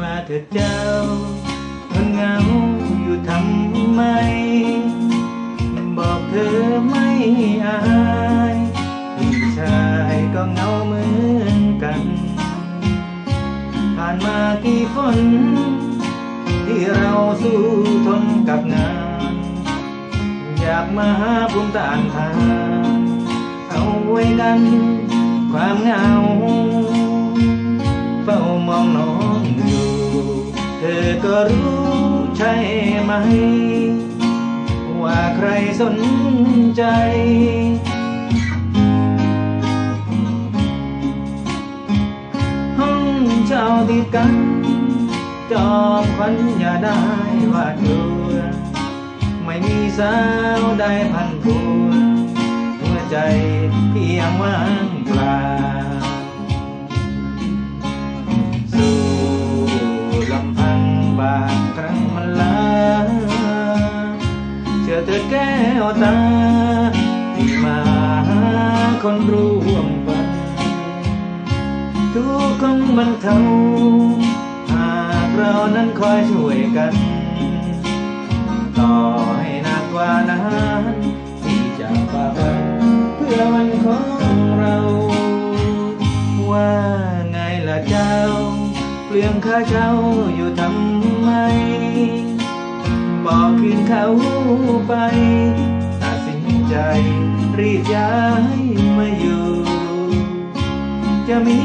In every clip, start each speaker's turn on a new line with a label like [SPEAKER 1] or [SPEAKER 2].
[SPEAKER 1] มาเถิดเจ้าทนเหงาอยู่ทำไม บอกเธอไม่อายพี่ชายก็เหงาเหมือนกัน ผ่านมากี่ฝนที่เราสู้ทนกับงาน อยากมาหาภูมิต้านทานเอาไว้กันความเหงาเฝ้ามองน้อง รู้ใช่ไหม ว่าใครสนใจ ห้องเช่าติดกัน จอมขวัญอย่าได้หวาดกลัวไม่มีสาวได้พันผัวหัวใจเพียงว่า ธอแก้วตาที่มาหาคนร่วมฝันทุกคนบรรเทาหากเรานั้นคอยช่วยกัน ต่อให้หนักกว่านั้นที่จะฝ่าฟันเพื่อวันของเรา ว่าไงล่ะเจ้า เปลืองค่าเช่าอยู่ทำไม เขาไปตัดสินใจ รีบย้ายมาอยู่ จะมี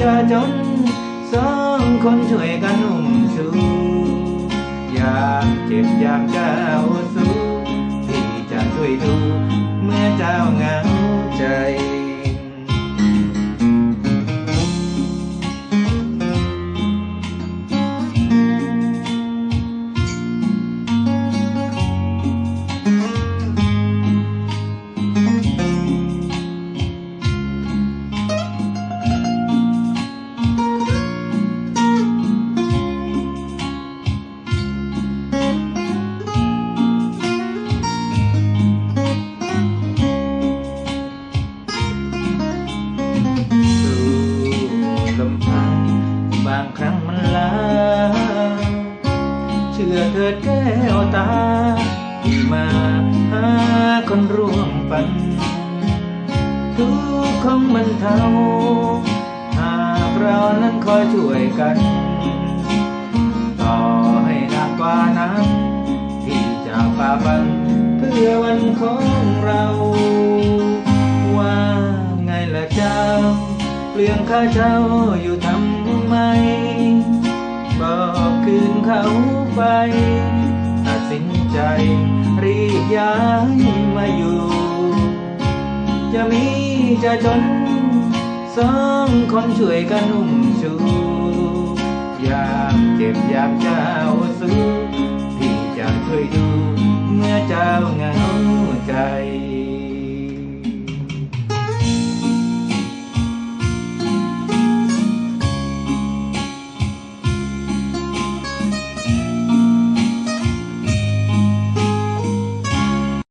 [SPEAKER 1] จะจนสองคนช่วยกันอุ้มชูอยากเจ็บอยากเจ้าสู้ที่จะช่วยดู เมื่อเจ้าเหงาใจ ถิดแก้วตาที่มาหาคนร่วมปันทุกข์ของมันเทาหากเรานั้นคอยช่วยกัน ต่อให้หนักกว่านั้นที่จะฝ่าฟันเพื่อวันของเรา ว่าไงล่ะเจ้าเปลี่ยนค่าเช่าอยู่ทำไม บอกคืนเขาไปตัดสินใจ รีบย้ายมาอยู่ จะมีจะจนสองคนช่วยกันอุ้มชูอยากเจ็บอยากเจ้าสู้พี่จะช่วยดู เมื่อเจ้าเหงาใจ